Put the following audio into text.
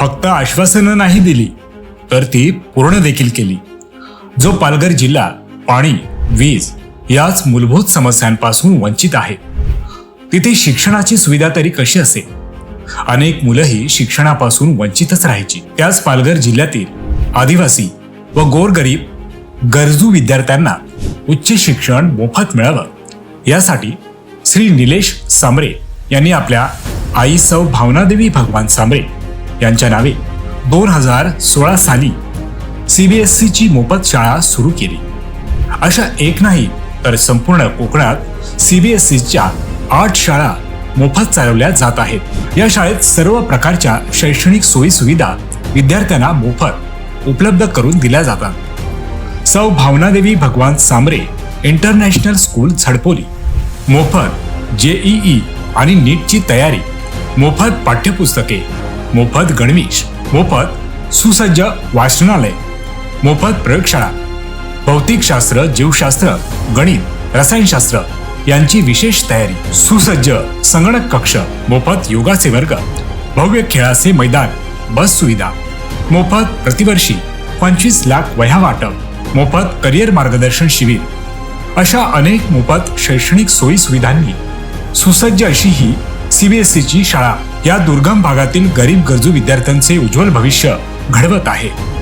फक्त आश्वासनं नाही दिली तर ती पूर्ण देखील केली. जो पालघर जिल्हा पाणी वीज याच मूलभूत समस्यांपासून वंचित आहे. तिथे शिक्षणाची सुविधा तरी कशी असेल? अनेक मुलंही शिक्षणापासून वंचितच राहायची. त्याच पालघर जिल्ह्यातील आदिवासी व गोरगरीब गरजू विद्यार्थ्यांना उच्च शिक्षण मोफत मिळावं. यासाठी श्री निलेश सांबरे यांनी आपल्या आई सौ भावनादेवी भगवान सांबरे यांच्या नावे दोन हजार सोळा साली सीबीएसईची मोफत शाळा सुरू केली. अशा एक नाही तर संपूर्ण कोकणात सीबीएसईच्या आठ शाळा मोफत चालवल्या जात आहेत. या शाळेत सर्व प्रकारच्या शैक्षणिक सोयी सुविधा विद्यार्थ्यांना मोफत उपलब्ध करून दिल्या जातात. सौ भावनादेवी भगवान सांबरे इंटरनॅशनल स्कूल झडपोली. मोफत जेईई आणि नीटची तयारी मोफत पाठ्यपुस्तके मोफत गणवेश मोफत सुसज्ज वाचनालय मोफत प्रयोगशाळा भौतिकशास्त्र जीवशास्त्र गणित रसायनशास्त्र यांची विशेष तयारी. सुसज्ज संगणक कक्ष मोफत योगाचे वर्ग भव्य खेळाचे मैदान बस सुविधा मोफत प्रतिवर्षी पंचवीस लाख वह्या वाटप मोफत करिअर मार्गदर्शन शिबिर. अशा अनेक मोफत शैक्षणिक सोयी सुविधांनी सुसज्ज अशी ही सीबीएसईची शाळा या दुर्गम भागातील गरीब गरजू विद्यार्थ्यांचे उज्ज्वल भविष्य घडवत आहे.